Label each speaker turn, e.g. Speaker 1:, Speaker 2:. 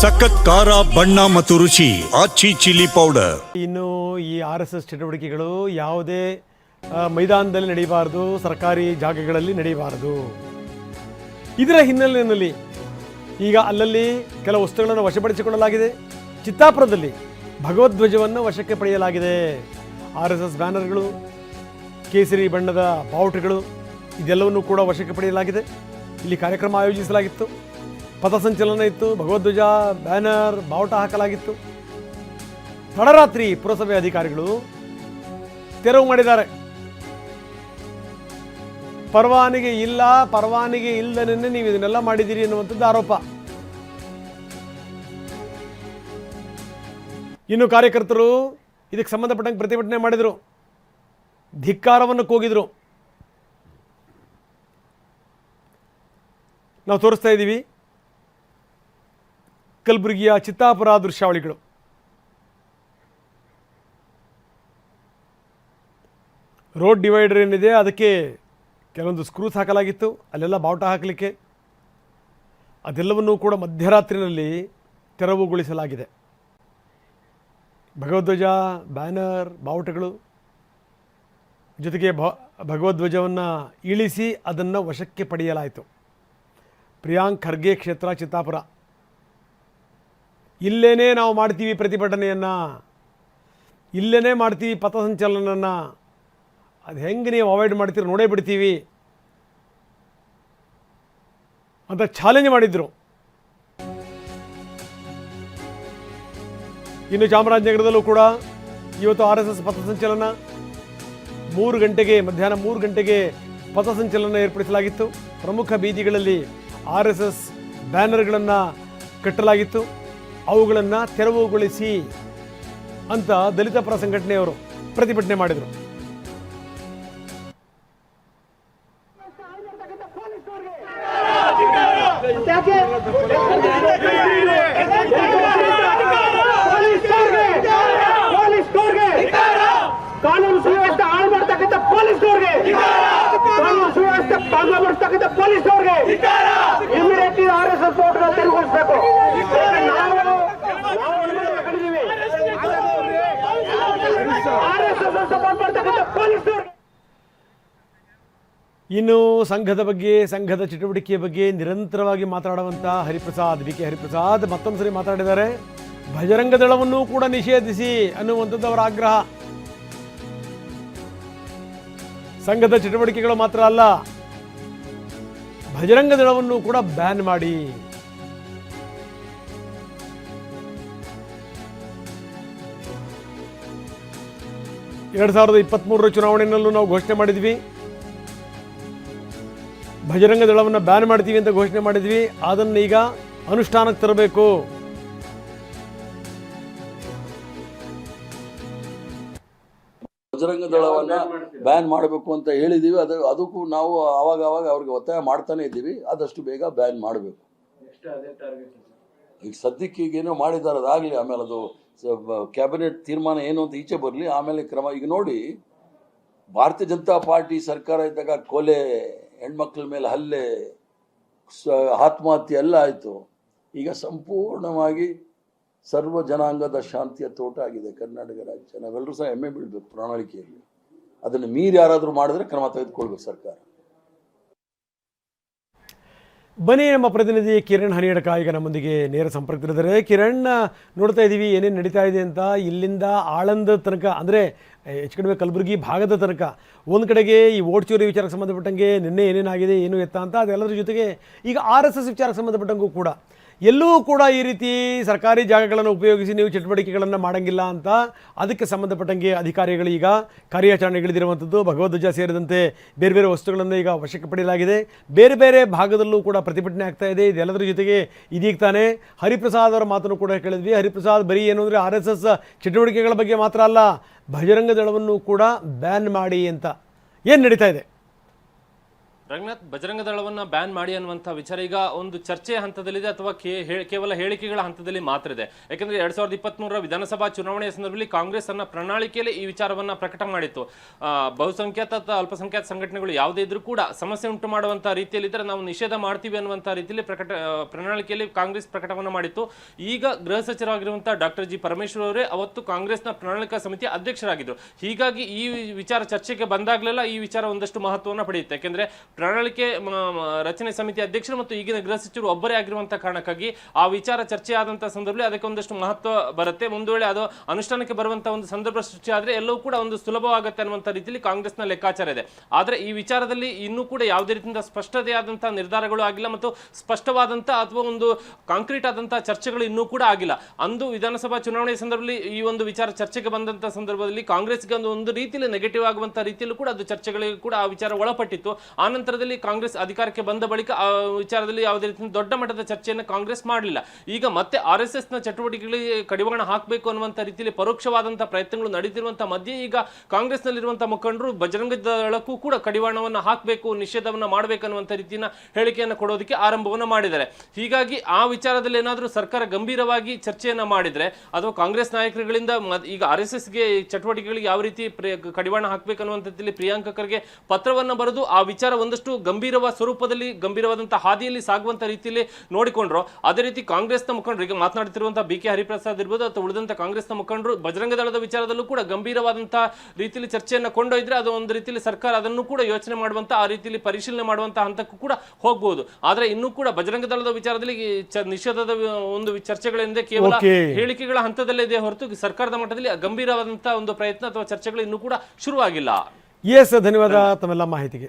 Speaker 1: ಸಖತ್ ಖಾರ, ಬಣ್ಣ ಮತ್ತು ರುಚಿ, ಆಚಿ ಚಿಲ್ಲಿ ಪೌಡರ್.
Speaker 2: ಇನ್ನು ಈ ಆರ್ ಎಸ್ ಎಸ್ ಚಟುವಟಿಕೆಗಳು ಯಾವುದೇ ಮೈದಾನದಲ್ಲಿ ನಡೆಯಬಾರದು, ಸರ್ಕಾರಿ ಜಾಗಗಳಲ್ಲಿ ನಡೆಯಬಾರದು. ಇದರ ಹಿನ್ನೆಲೆಯಲ್ಲಿ ಈಗ ಅಲ್ಲಲ್ಲಿ ಕೆಲವು ವಸ್ತುಗಳನ್ನು ವಶಪಡಿಸಿಕೊಳ್ಳಲಾಗಿದೆ. ಚಿತ್ತಾಪುರದಲ್ಲಿ ಭಗವದ್ಧ್ವಜವನ್ನು ವಶಕ್ಕೆ ಪಡೆಯಲಾಗಿದೆ. ಆರ್ ಎಸ್ ಎಸ್ ಬ್ಯಾನರ್ಗಳು, ಕೇಸರಿ ಬಣ್ಣದ ಬಾವುಟಗಳು, ಇದೆಲ್ಲವನ್ನು ಕೂಡ ವಶಕ್ಕೆ ಪಡೆಯಲಾಗಿದೆ. ಇಲ್ಲಿ ಕಾರ್ಯಕ್ರಮ ಆಯೋಜಿಸಲಾಗಿತ್ತು. ಪಥಸಂಚಲನ ಇತ್ತು ಭಗವದ್ಧ್ವಜ ಬ್ಯಾನರ್, ಬಾವುಟ ಹಾಕಲಾಗಿತ್ತು. ತಡರಾತ್ರಿ ಪುರಸಭೆ ಅಧಿಕಾರಿಗಳು ತೆರವು ಮಾಡಿದ್ದಾರೆ. ಪರವಾನಿಗೆ ಇಲ್ಲ, ಪರವಾನಿಗೆ ಇಲ್ಲದನೆ ನೀವು ಇದನ್ನೆಲ್ಲ ಮಾಡಿದ್ದೀರಿ ಎನ್ನುವಂಥದ್ದು ಆರೋಪ. ಇನ್ನು ಕಾರ್ಯಕರ್ತರು ಇದಕ್ಕೆ ಸಂಬಂಧಪಟ್ಟಂಗೆ ಪ್ರತಿಭಟನೆ ಮಾಡಿದರು. ಧಿಕ್ಕಾರವನ್ನು ಕೂಗಿದರು. ನಾವು ತೋರಿಸ್ತಾ ಇದ್ದೀವಿ. ಕಲಬುರಗಿಯ ಚಿತ್ತಾಪುರ ದೃಶ್ಯಾವಳಿಗಳು. ರೋಡ್ ಡಿವೈಡರ್ ಏನಿದೆ, ಅದಕ್ಕೆ ಕೆಲವೊಂದು ಸ್ಕ್ರೂಸ್ ಹಾಕಲಾಗಿತ್ತು, ಅಲ್ಲೆಲ್ಲ ಬಾವುಟ ಹಾಕಲಿಕ್ಕೆ. ಅದೆಲ್ಲವನ್ನೂ ಕೂಡ ಮಧ್ಯರಾತ್ರಿನಲ್ಲಿ ತೆರವುಗೊಳಿಸಲಾಗಿದೆ. ಭಗವಧ್ವಜ ಬ್ಯಾನರ್, ಬಾವುಟಗಳು ಜೊತೆಗೆ ಭ ಇಳಿಸಿ ಅದನ್ನು ವಶಕ್ಕೆ ಪಡೆಯಲಾಯಿತು. ಪ್ರಿಯಾಂಕ್ ಖರ್ಗೆ ಕ್ಷೇತ್ರ, ಚಿತ್ತಾಪುರ. ಇಲ್ಲೇನೇ ನಾವು ಮಾಡ್ತೀವಿ ಪ್ರತಿಭಟನೆಯನ್ನು. ಇಲ್ಲೇ ಮಾಡ್ತೀವಿ ಪಥಸಂಚಲನನ್ನು. ಅದು ಹೆಂಗೆ ನೀವು ಅವಾಯ್ಡ್ ಮಾಡ್ತೀರಿ ನೋಡೇ ಬಿಡ್ತೀವಿ. ಅಂತ ಚಾಲೆಂಜ್ ಮಾಡಿದ್ರು. ಇನ್ನು ಚಾಮರಾಜನಗರದಲ್ಲೂ ಕೂಡ ಇವತ್ತು ಆರ್ ಎಸ್ ಎಸ್ ಪಥಸಂಚಲನ. ಮೂರು ಗಂಟೆಗೆ ಮಧ್ಯಾಹ್ನ ಮೂರು ಗಂಟೆಗೆ ಪಥಸಂಚಲನ ಏರ್ಪಡಿಸಲಾಗಿತ್ತು. ಪ್ರಮುಖ ಬೀದಿಗಳಲ್ಲಿ ಆರ್ ಎಸ್ ಎಸ್ ಬ್ಯಾನರ್ಗಳನ್ನು ಕಟ್ಟಲಾಗಿತ್ತು. ಅವುಗಳನ್ನು ತೆರವುಗೊಳಿಸಿ ಅಂತ ದಲಿತ ಪರ ಸಂಘಟನೆಯವರು ಪ್ರತಿಭಟನೆ ಮಾಡಿದರು.
Speaker 3: ಕಾನೂನು ಸುವ್ಯವಸ್ಥೆ ಹಾಳು ಮಾಡ್ತಕ್ಕಂಥ ಪೊಲೀಸ್ನವ್ರಿಗೆ. ಕಾನೂನು ಸುವ್ಯವಸ್ಥೆ ಭಂಗ ಮಾಡ್ತಕ್ಕಂಥ ಪೊಲೀಸ್ನವ್ರಿಗೆ ಇಮಿಡಿಯೇಟ್ಲಿ ಆರ್ ಎಸ್ ಎಸ್ ಓಟ್ಗಳು ತೆರವುಗೊಳಿಸಬೇಕು ನಾವು ನಾವು ಅನುಮತಿ ಪಡೆದಿದ್ದೀವಿ ಆರ್ ಎಸ್ ಎಸ್ ಸಪೋರ್ಟ್ ಮಾಡ್ತಕ್ಕಂಥ ಪೊಲೀಸ್ನವ್ರಿಗೆ
Speaker 2: ಇನ್ನು ಸಂಘದ ಬಗ್ಗೆ, ಸಂಘದ ಚಟುವಟಿಕೆಯ ಬಗ್ಗೆ ನಿರಂತರವಾಗಿ ಮಾತನಾಡುವಂಥ ಹರಿಪ್ರಸಾದ್ ಬಿ ಕೆ ಹರಿಪ್ರಸಾದ್ ಮತ್ತೊಂದು ಸರಿ ಮಾತಾಡಿದ್ದಾರೆ. ಭಜರಂಗ ದಳವನ್ನು ಕೂಡ ನಿಷೇಧಿಸಿ ಅನ್ನುವಂಥದ್ದು ಅವರ ಆಗ್ರಹ. ಸಂಘದ ಚಟುವಟಿಕೆಗಳು ಮಾತ್ರ ಅಲ್ಲ, ಭಜರಂಗ ದಳವನ್ನು ಕೂಡ ಬ್ಯಾನ್ ಮಾಡಿ. ಎರಡು ಸಾವಿರದ ಇಪ್ಪತ್ತ್ಮೂರರ ಚುನಾವಣೆಯಲ್ಲೂ ನಾವು ಘೋಷಣೆ ಮಾಡಿದ್ವಿ. ಭಜರಂಗ ದಳವನ್ನು ಬ್ಯಾನ್ ಮಾಡ್ತೀವಿ ಅಂತ ಘೋಷಣೆ ಮಾಡಿದ್ವಿ. ಅದನ್ನು ಈಗ ಅನುಷ್ಠಾನಕ್ಕೆ ತರಬೇಕು.
Speaker 4: ಬಜರಂಗ ದಳವನ್ನ ಬ್ಯಾನ್ ಮಾಡಬೇಕು ಅಂತ ಹೇಳಿದೀವಿ. ಅದು ಅದಕ್ಕೂ ನಾವು ಅವಾಗ ಅವಾಗ ಅವ್ರಿಗೆ ಒತ್ತಾಯ ಮಾಡ್ತಾನೆ ಇದ್ದೀವಿ. ಆದಷ್ಟು ಬೇಗ ಬ್ಯಾನ್ ಮಾಡಬೇಕು. ಈಗ ಸದ್ಯಕ್ಕೆ ಈಗ ಏನೋ ಮಾಡಿದ್ದಾರೆ ಅದಾಗಲಿ ಆಮೇಲೆ ಅದು ಕ್ಯಾಬಿನೆಟ್ ತೀರ್ಮಾನ ಏನು ಅಂತ ಈಚೆ ಬರಲಿ. ಆಮೇಲೆ ಕ್ರಮ, ಈಗ ನೋಡಿ, ಭಾರತೀಯ ಜನತಾ ಪಾರ್ಟಿ ಸರ್ಕಾರ ಇದ್ದಾಗ ಕೊಲೆ, ಹೆಣ್ಮಕ್ಳ ಮೇಲೆ ಹಲ್ಲೆ ಆತ್ಮಹತ್ಯೆ ಎಲ್ಲ ಆಯಿತು. ಈಗ ಸಂಪೂರ್ಣವಾಗಿ ಸರ್ವ ಜನಾಂಗದ ಶಾಂತಿಯ ತೋಟ ಆಗಿದೆ ಕರ್ನಾಟಕ ರಾಜ್ಯ. ನಾವೆಲ್ಲರೂ ಸಹ ಹೆಮ್ಮೆ ಬೀಳ್ಬೇಕು ಪ್ರಣಾಳಿಕೆಯಲ್ಲಿ. ಅದನ್ನು ಮೀರಿ ಯಾರಾದರೂ ಮಾಡಿದ್ರೆ ಕ್ರಮ ತೆಗೆದುಕೊಳ್ಬೇಕು ಸರ್ಕಾರ.
Speaker 2: ಬನ್ನಿ ನಮ್ಮ ಪ್ರತಿನಿಧಿ ಕಿರಣ್ ಹನಿಯಡಕ ಈಗ ನಮ್ಮೊಂದಿಗೆ ನೇರ ಸಂಪರ್ಕದಲ್ಲಿದ್ದಾರೆ ಕಿರಣ್, ನೋಡ್ತಾ ಇದ್ದೀವಿ ಏನೇನು ನಡೀತಾ ಇದೆ ಅಂತ. ಇಲ್ಲಿಂದ ಆಳಂದ ತನಕ, ಅಂದರೆ ಹೆಚ್ಚು ಕಡಿಮೆ ಕಲಬುರಗಿ ಭಾಗದ ತನಕ, ಒಂದು ಕಡೆಗೆ ಈ ಓಟ್ ಚೋರಿ ವಿಚಾರಕ್ಕೆ ಸಂಬಂಧಪಟ್ಟಂಗೆ ನಿನ್ನೆ ಏನೇನಾಗಿದೆ, ಏನು ಎತ್ತ ಅಂತ ಅದೆಲ್ಲದರ ಜೊತೆಗೆ ಈಗ ಆರ್ ಎಸ್ ಎಸ್ ವಿಚಾರಕ್ಕೆ ಸಂಬಂಧಪಟ್ಟಂಗೂ ಕೂಡ ಎಲ್ಲೂ ಕೂಡ ಈ ರೀತಿ ಸರ್ಕಾರಿ ಜಾಗಗಳನ್ನು ಉಪಯೋಗಿಸಿ ನೀವು ಚಟುವಟಿಕೆಗಳನ್ನು ಮಾಡಂಗಿಲ್ಲ ಅಂತ ಅದಕ್ಕೆ ಸಂಬಂಧಪಟ್ಟಂಗೆ ಅಧಿಕಾರಿಗಳು ಈಗ ಕಾರ್ಯಾಚರಣೆಗಳಿದಿರುವಂಥದ್ದು ಭಗವದ್ಧ್ವಜ ಸೇರಿದಂತೆ ಬೇರೆ ಬೇರೆ ವಸ್ತುಗಳನ್ನು ಈಗ ವಶಕ್ಕೆ ಪಡೆಯಲಾಗಿದೆ ಬೇರೆ ಬೇರೆ ಭಾಗದಲ್ಲೂ ಕೂಡ ಪ್ರತಿಭಟನೆ ಆಗ್ತಾ ಇದೆ. ಇದೆಲ್ಲದರ ಜೊತೆಗೆ ಇದೀಗ ತಾನೇ ಹರಿಪ್ರಸಾದ್ ಅವರ ಮಾತನ್ನು ಕೂಡ ಕೇಳಿದ್ವಿ. ಹರಿಪ್ರಸಾದ್ ಬರೀ ಏನು ಅಂದರೆ ಆರ್ ಎಸ್ ಎಸ್ ಚಟುವಟಿಕೆಗಳ ಬಗ್ಗೆ ಮಾತ್ರ ಅಲ್ಲ ಭಜರಂಗ ದಳವನ್ನು ಕೂಡ ಬ್ಯಾನ್ ಮಾಡಿ ಅಂತ. ಏನು ನಡೀತಾ ಇದೆ?
Speaker 5: ರಂಗನಾಥ್, ಬಜರಂಗ ದಳವನ್ನ ಬ್ಯಾನ್ ಮಾಡಿ ಅನ್ನುವಂಥ ವಿಚಾರ ಈಗ ಒಂದು ಚರ್ಚೆಯ ಹಂತದಲ್ಲಿದೆ ಅಥವಾ ಕೇವಲ ಹೇಳಿಕೆಗಳ ಹಂತದಲ್ಲಿ ಮಾತ್ರ ಇದೆ. ಯಾಕಂದ್ರೆ ಎರಡ್ ಸಾವಿರದ ಇಪ್ಪತ್ಮೂರರ ವಿಧಾನಸಭಾ ಚುನಾವಣೆಯ ಸಂದರ್ಭದಲ್ಲಿ ಕಾಂಗ್ರೆಸ್ ತನ್ನ ಪ್ರಣಾಳಿಕೆಯಲ್ಲಿ ಈ ವಿಚಾರವನ್ನ ಪ್ರಕಟ ಮಾಡಿತ್ತು. ಬಹುಸಂಖ್ಯಾತ ಅಥವಾ ಅಲ್ಪಸಂಖ್ಯಾತ ಸಂಘಟನೆಗಳು ಯಾವುದೇ ಇದ್ರೂ ಕೂಡ ಸಮಸ್ಯೆ ಉಂಟು ಮಾಡುವಂತ ರೀತಿಯಲ್ಲಿ ಇದ್ರೆ ನಾವು ನಿಷೇಧ ಮಾಡ್ತೀವಿ ಅನ್ನುವಂಥ ರೀತಿಯಲ್ಲಿ ಪ್ರಕಟ ಪ್ರಣಾಳಿಕೆಯಲ್ಲಿ ಕಾಂಗ್ರೆಸ್ ಪ್ರಕಟವನ್ನ ಮಾಡಿತ್ತು. ಈಗ ಗೃಹ ಸಚಿವರಾಗಿರುವಂತಹ ಡಾಕ್ಟರ್ ಜಿ. ಪರಮೇಶ್ವರ್ ಅವರೇ ಅವತ್ತು ಕಾಂಗ್ರೆಸ್ನ ಪ್ರಣಾಳಿಕಾ ಸಮಿತಿಯ ಅಧ್ಯಕ್ಷರಾಗಿದ್ದರು ಹೀಗಾಗಿ ಈ ವಿಚಾರ ಚರ್ಚೆಗೆ ಬಂದಾಗಲೆಲ್ಲ ಈ ವಿಚಾರ ಒಂದಷ್ಟು ಮಹತ್ವವನ್ನು ಪಡೆಯುತ್ತೆ. ಯಾಕೆಂದ್ರೆ ಪ್ರಣಾಳಿಕೆ ರಚನೆ ಸಮಿತಿ ಅಧ್ಯಕ್ಷರು ಮತ್ತು ಈಗಿನ ಗೃಹ ಸಚಿವರು ಒಬ್ಬರೇ ಆಗಿರುವಂತಹ ಕಾರಣಕ್ಕಾಗಿ ಆ ವಿಚಾರ ಚರ್ಚೆ ಆದಂತಹ ಸಂದರ್ಭದಲ್ಲಿ ಅದಕ್ಕೆ ಒಂದಷ್ಟು ಮಹತ್ವ ಬರುತ್ತೆ. ಒಂದು ವೇಳೆ ಅದು ಅನುಷ್ಠಾನಕ್ಕೆ ಬರುವಂತಹ ಒಂದು ಸಂದರ್ಭ ಸೃಷ್ಟಿ ಆದ್ರೆ ಎಲ್ಲವೂ ಕೂಡ ಒಂದು ಸುಲಭವಾಗುತ್ತೆ ಅನ್ನುವಂಥ ರೀತಿಯಲ್ಲಿ ಕಾಂಗ್ರೆಸ್ನ ಲೆಕ್ಕಾಚಾರ ಇದೆ. ಆದರೆ ಈ ವಿಚಾರದಲ್ಲಿ ಇನ್ನೂ ಕೂಡ ಯಾವುದೇ ರೀತಿಯಿಂದ ಸ್ಪಷ್ಟತೆಯಾದಂತಹ ನಿರ್ಧಾರಗಳು ಆಗಿಲ್ಲ ಮತ್ತು ಸ್ಪಷ್ಟವಾದಂತಹ ಅಥವಾ ಒಂದು ಕಾಂಕ್ರೀಟ್ ಆದಂತಹ ಚರ್ಚೆಗಳು ಇನ್ನೂ ಕೂಡ ಆಗಿಲ್ಲ. ಅಂದು ವಿಧಾನಸಭಾ ಚುನಾವಣೆ ಸಂದರ್ಭದಲ್ಲಿ ಈ ಒಂದು ವಿಚಾರ ಚರ್ಚೆಗೆ ಬಂದಂತಹ ಸಂದರ್ಭದಲ್ಲಿ ಕಾಂಗ್ರೆಸ್ಗೆ ಒಂದು ಒಂದು ರೀತಿಯಲ್ಲಿ ನೆಗೆಟಿವ್ ಆಗುವಂತಹ ರೀತಿಯಲ್ಲೂ ಕೂಡ ಅದು ಚರ್ಚೆಗಳಿಗೆ ಕೂಡ ಆ ವಿಚಾರ ಒಳಪಟ್ಟಿತ್ತು. ಆ ನಂತರದಲ್ಲಿ ಕಾಂಗ್ರೆಸ್ ಅಧಿಕಾರಕ್ಕೆ ಬಂದ ಬಳಿಕ ಆ ವಿಚಾರದಲ್ಲಿ ಯಾವುದೇ ರೀತಿಯ ದೊಡ್ಡ ಮಟ್ಟದ ಚರ್ಚೆಯನ್ನು ಕಾಂಗ್ರೆಸ್ ಮಾಡಲಿಲ್ಲ. ಈಗ ಮತ್ತೆ ಆರ್ ಎಸ್ ಎಸ್ನ ಚಟುವಟಿಕೆಗಳಿಗೆ ಕಡಿವಾಣ ಹಾಕಬೇಕು ಅನ್ನುವಂಥ ರೀತಿಯಲ್ಲಿ ಪರೋಕ್ಷವಾದಂಥ ಪ್ರಯತ್ನಗಳು ನಡೀತಿರುವಂಥ ಮಧ್ಯೆ ಈಗ ಕಾಂಗ್ರೆಸ್ನಲ್ಲಿರುವಂಥ ಮುಖಂಡರು ಬಜರಂಗ ದಳಕ್ಕೂ ಕೂಡ ಕಡಿವಾಣವನ್ನು ಹಾಕಬೇಕು, ನಿಷೇಧವನ್ನು ಮಾಡಬೇಕು ಅನ್ನುವಂಥ ರೀತಿಯ ಹೇಳಿಕೆಯನ್ನು ಕೊಡೋದಕ್ಕೆ ಆರಂಭವನ್ನು ಮಾಡಿದ್ದಾರೆ. ಹೀಗಾಗಿ ಆ ವಿಚಾರದಲ್ಲಿ ಏನಾದರೂ ಸರ್ಕಾರ ಗಂಭೀರವಾಗಿ ಚರ್ಚೆಯನ್ನು ಮಾಡಿದರೆ ಅಥವಾ ಕಾಂಗ್ರೆಸ್ ನಾಯಕರುಗಳಿಂದ ಈಗ ಆರ್ ಎಸ್ ಎಸ್ಗೆ ಚಟುವಟಿಕೆಗಳಿಗೆ ಯಾವ ರೀತಿ ಕಡಿವಾಣ ಹಾಕಬೇಕು ಅನ್ನುವಂಥದ್ದಲ್ಲಿ ಪ್ರಿಯಾಂಕ ಖರ್ಗೆ ಪತ್ರವನ್ನು ಬರೆದು ಆ ವಿಚಾರ ಒಂದಷ್ಟು ಗಂಭೀರವಾದ ಸ್ವರೂಪದಲ್ಲಿ ಗಂಭೀರವಾದಂತಹ ಹಾದಿಯಲ್ಲಿ ಸಾಗುವಂತ ರೀತಿಯಲ್ಲಿ ನೋಡಿಕೊಂಡ್ರು. ಅದೇ ರೀತಿ ಕಾಂಗ್ರೆಸ್ನ ಮುಖಂಡರು ಈಗ ಮಾತನಾಡ್ತಿರುವಂತಹ ಬಿ ಕೆ ಹರಿಪ್ರಸಾದ್ ಇರ್ಬೋದು ಅಥವಾ ಉಳಿದಂತ ಕಾಂಗ್ರೆಸ್ನ ಮುಖಂಡರು ಬಜರಂಗ ದಳದ ವಿಚಾರದಲ್ಲೂ ಕೂಡ ಗಂಭೀರವಾದಂತಹ ರೀತಿಯಲ್ಲಿ ಚರ್ಚೆಯನ್ನು ಕೊಂಡೊಯ್ದ್ರೆ ಅದು ಒಂದು ರೀತಿಯಲ್ಲಿ ಸರ್ಕಾರ ಅದನ್ನು ಕೂಡ ಯೋಚನೆ ಮಾಡುವಂತ ಆ ರೀತಿಯಲ್ಲಿ ಪರಿಶೀಲನೆ ಮಾಡುವಂತಹ ಹಂತಕ್ಕೂ ಕೂಡ ಹೋಗಬಹುದು ಆದ್ರೆ ಇನ್ನೂ ಕೂಡ ಬಜರಂಗ ದಳದ ವಿಚಾರದಲ್ಲಿ ನಿಷೇಧದ ಒಂದು ಚರ್ಚೆಗಳಿಂದ ಕೇವಲ ಹೇಳಿಕೆಗಳ ಹಂತದಲ್ಲೇ ಇದೆ ಹೊರತು ಸರ್ಕಾರದ ಮಟ್ಟದಲ್ಲಿ ಗಂಭೀರವಾದಂತಹ ಒಂದು ಪ್ರಯತ್ನ ಅಥವಾ ಚರ್ಚೆಗಳು ಇನ್ನೂ ಕೂಡ ಶುರುವಾಗಿಲ್ಲ.
Speaker 2: ಎಸ್ ಧನ್ಯವಾದ ತಮ್ಮೆಲ್ಲ ಮಾಹಿತಿಗೆ.